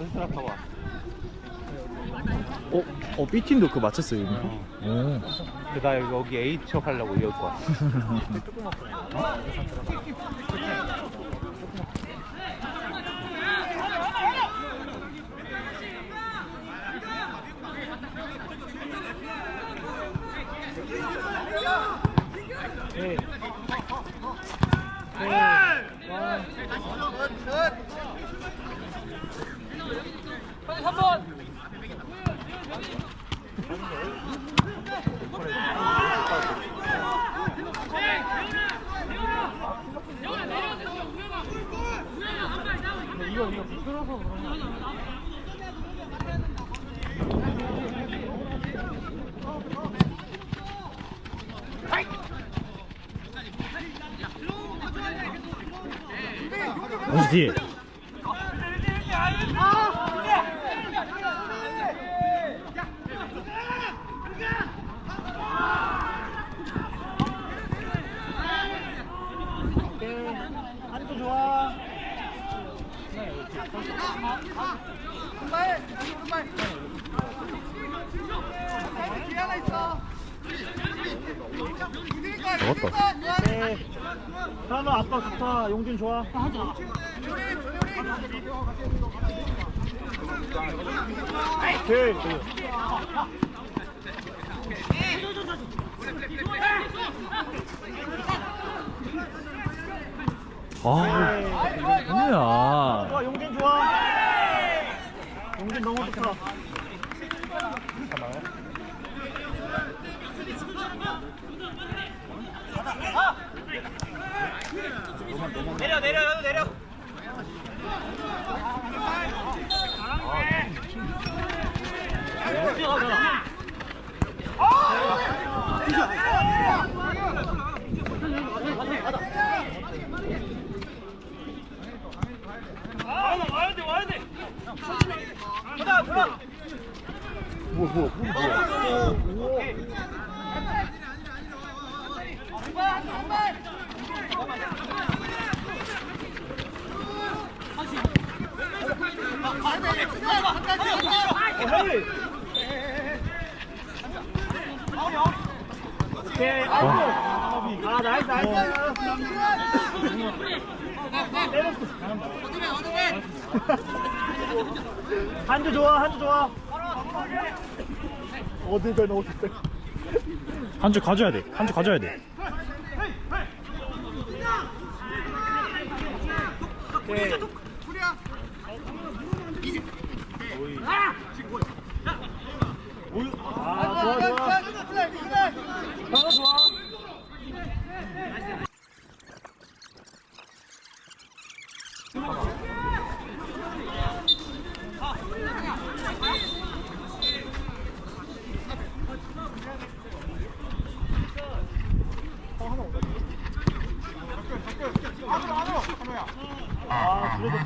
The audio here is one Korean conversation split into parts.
전스라 타와. 어, 어 B팀도 그거 맞췄어요 이미. 오. 근데 나 여기 A 취업 하려고 이럴 거야. 네. 원수 뒤에. 한도 좋아. 먹었다. 네. 아빠 좋다. 용준 좋아. 오케이. 아, 뭐야. 좋아, 용준 좋아. 용준 너무 좋다. 내려 내려 내려. 와야 돼 와야 돼. 가다 가다. 뭐, 뭐, 뭐. 오케이. 아이고. 아 나이스 나이스. 한주 좋아 한주 좋아. 어디가 넣었을 때. 한줄 가져야 돼. 한줄 가져야 돼. 오케이. 아 좋아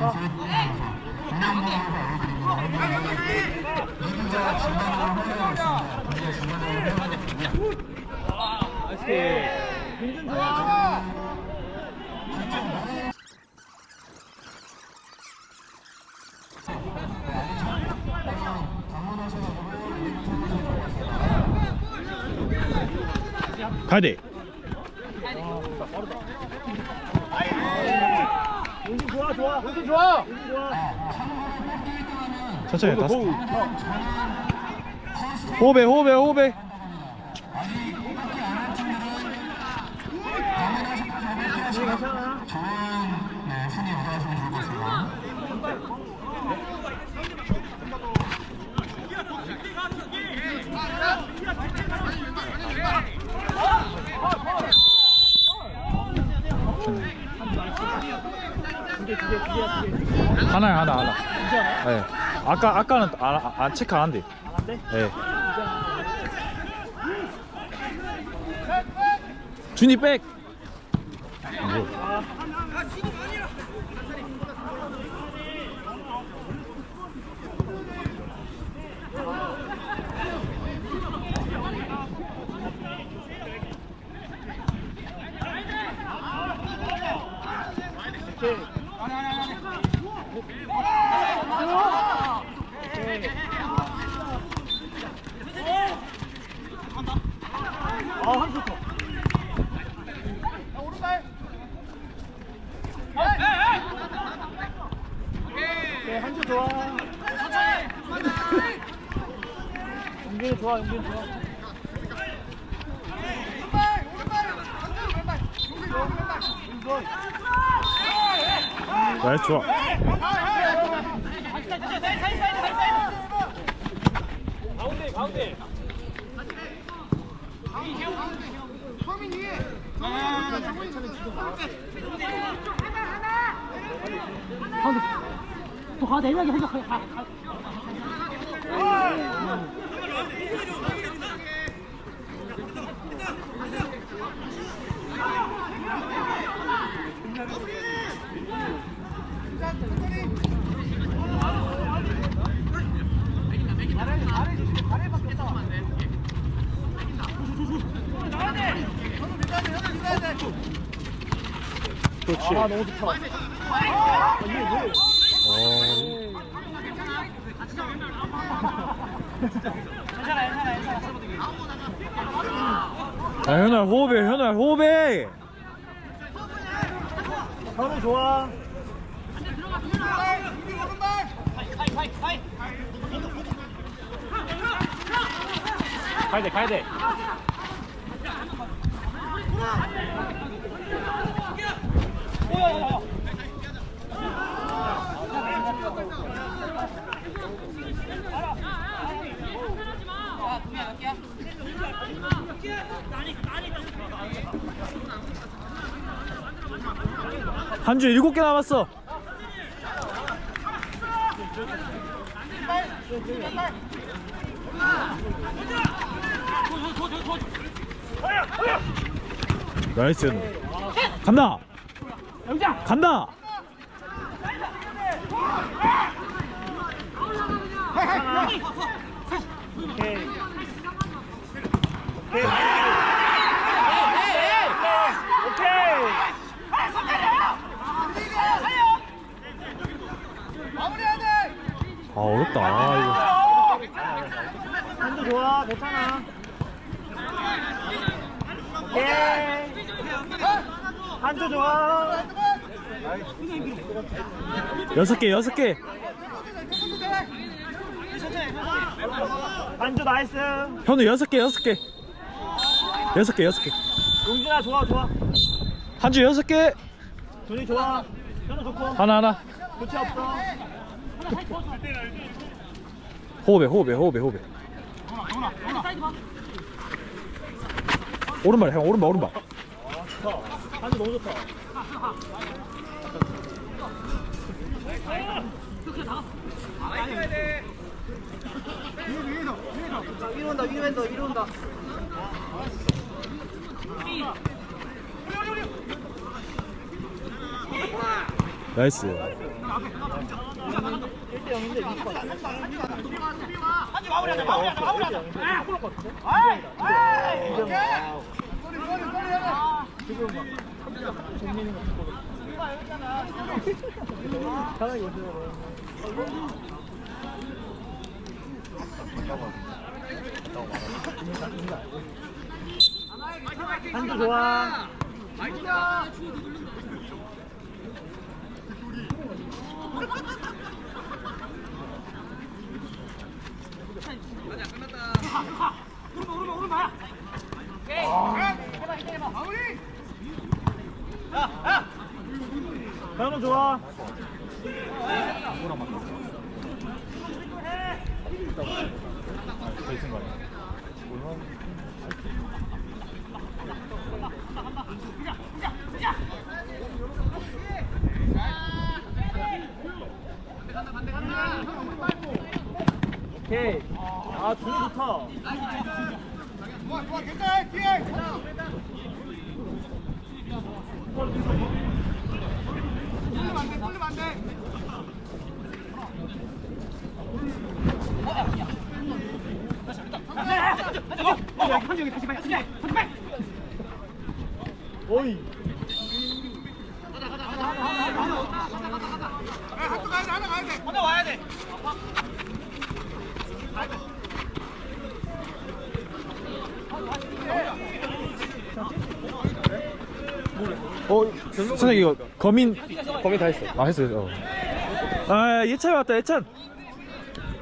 민준 좋아. 민준 좋아. 천천히 다섯. 호흡해, 호흡해, 호흡해. 괜찮아. 하나야, 하나, 하나. 네. 아까, 아까는 안, 안 체크 안 한대. 같은데? 네. 준이 백. 네, 한주 좋아. 용균이 좋아, 용균이 좋아. 네, 좋아. 가운데 가운데 또 가, 내려가게 해줘. 가, 가. 가. 그렇지. 아, 너무 좋다. 아, 이게? 어. 아, 현아 호흡해, 현아 호흡해. 현우 좋아. 가야 돼, 가야 돼. 한주 일곱 개 남았어. 나이스. 간다. 간다. 오케이. 오케이. 오케이. 아 어렵다. 아, 한주 좋아, 괜찮아. 오케이. 한주 좋아. 여섯 개, 여섯 개. 한주 나이스. 현우 여섯 개, 여섯 개. 여섯 개, 여섯 개. 용진아 좋아, 좋아. 한주 여섯 개. 준이 좋아. 현우 좋고. 하나 하나. 교체 없어. 호흡해, 호흡해, 호흡해, 호흡해. 오른발 형, 오른발, 오른발. 한주 너무 좋다. 위로 온다, 위로 온다, 위로 온다. 나이스. 1대 0인데 이길 것 같아. 오세요. 한주 좋아. 현우 좋아. 오케이. 아 준이 좋다 오이 하나 와야 돼. 어 선생님 이거 거민 거민 다 했어. 아 했어요. 어. 아 예찬 왔다 예찬.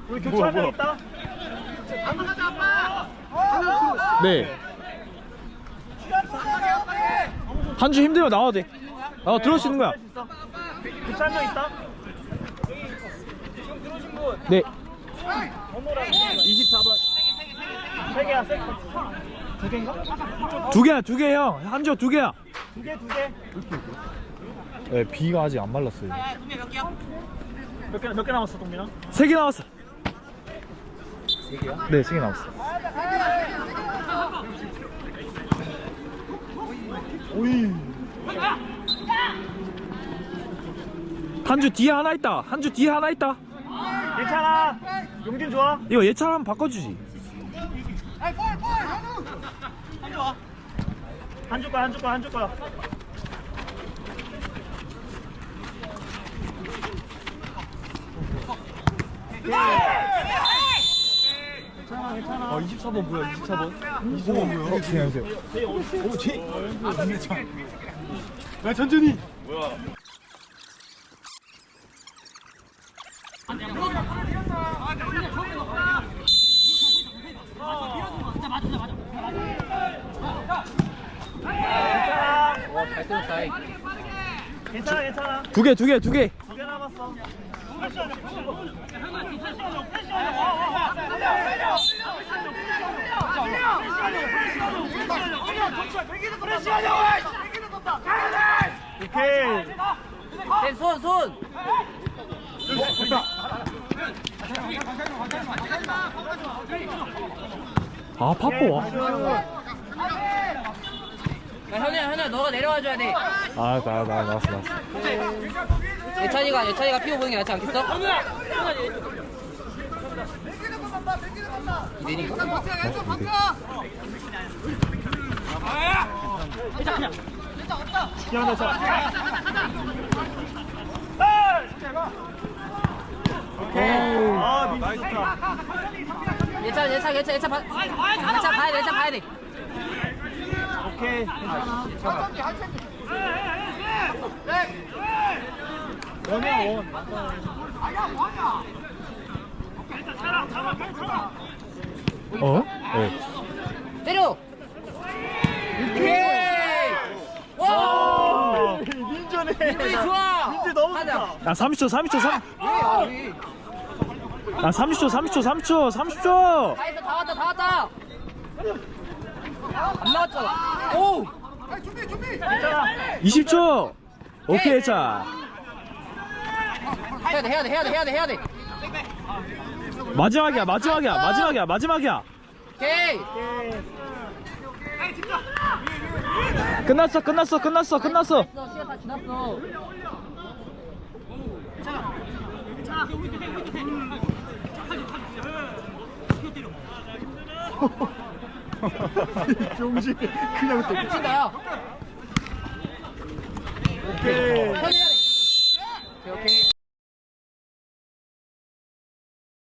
우리 교체 한명 있다 네 한 주 힘들면 나와도 돼 어, 들어올 수 있는 거야 교체 한명 있다 네 24번 세 개야 세두 개인가? 두 개야 두개형한주두 개야 두 개 두 개 네 비가 아직 안 말랐어요 몇 개 몇 개 남았어 동민아? 세 개 남았어 세 개야? 네세 개 남았어. 오이. 한주 뒤에 하나 있다. 한 주 뒤에 하나 있다. 괜찮아 용진 좋아? 이거 예찬 한번 바꿔주지. 한줄 거야 한줄 거야 한줄 거야 괜찮아 괜찮 아. 아 24번 뭐야 24번? 24번 뭐야? 어, 안녕하세요 오지 야 천천히 괜찮아 괜찮아 두 개 두 개 두 개 두 개 남았어 오케이 손 손. 아 파포 와 야 현우야 현우야 너가 내려와 줘야 돼. 아, 나, 나, 나왔어, 나왔어. 예찬이가 예찬이가 피고 보는 게 낫지 않겠어? 이대니까. 아 민지 좋다 예찬 예찬 예찬 예찬 봐. 예찬 봐야 돼 예찬 봐야 돼. 오케이 괜찮아 원이야 원 어? 네. 때려. 오케이. 와. 아, 민준이 민준이 좋아. 민지 너무. 좋다 야, 30초, 30초, 3. 왜? 아, 왜? 야, 30초, 30초, 30초, 30초. 다 했어 다 왔다 다 왔다. 안 나왔잖아. 오. 괜찮아 20초. 오케이, 자. 해야 돼 해야 돼 해야 돼 해야 돼 해야 돼. 마지막이야, 마지막이야, 마지막이야, 마지막이야. 오케이. 끝났어 끝났어 끝났어 끝났어. 시간 그냥 때려 오케이 오케이.